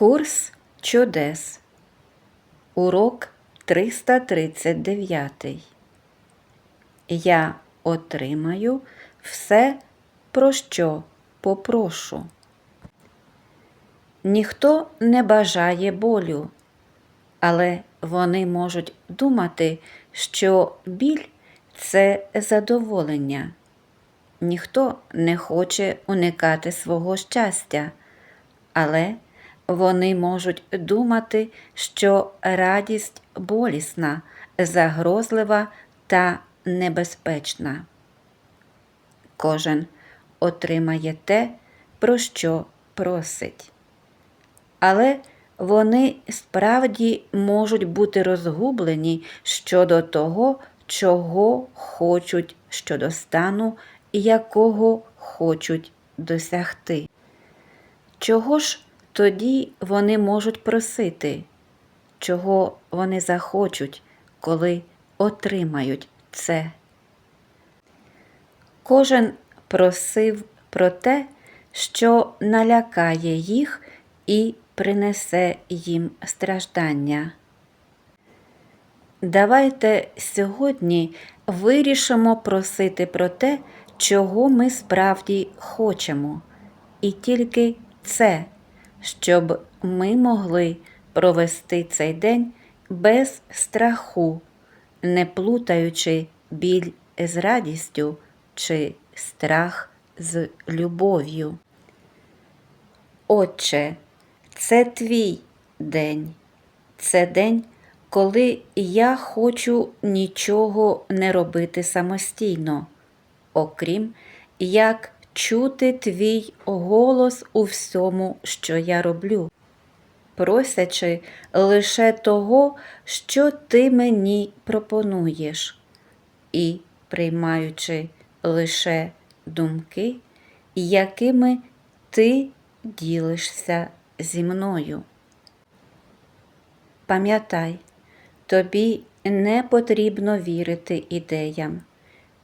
Курс чудес. Урок 339. Я отримаю все, про що попрошу. Ніхто не бажає болю, але вони можуть думати, що біль це задоволення. Ніхто не хоче уникати свого щастя, але вони можуть думати, що радість болісна, загрозлива та небезпечна. Кожен отримає те, про що просить. Але вони справді можуть бути розгублені щодо того, чого хочуть щодо стану, якого хочуть досягти. Чого ж тоді вони можуть просити, чого вони захочуть, коли отримають це? Кожен просив про те, що налякає їх і принесе їм страждання. Давайте сьогодні вирішимо просити про те, чого ми справді хочемо, і тільки це, щоб ми могли провести цей день без страху, не плутаючи біль з радістю чи страх з любов'ю. Отче, це твій день, це день, коли я хочу нічого не робити самостійно, окрім як чути твій голос у всьому, що я роблю, просячи лише того, що ти мені пропонуєш, і приймаючи лише думки, якими ти ділишся зі мною. Пам'ятай, тобі не потрібно вірити ідеям,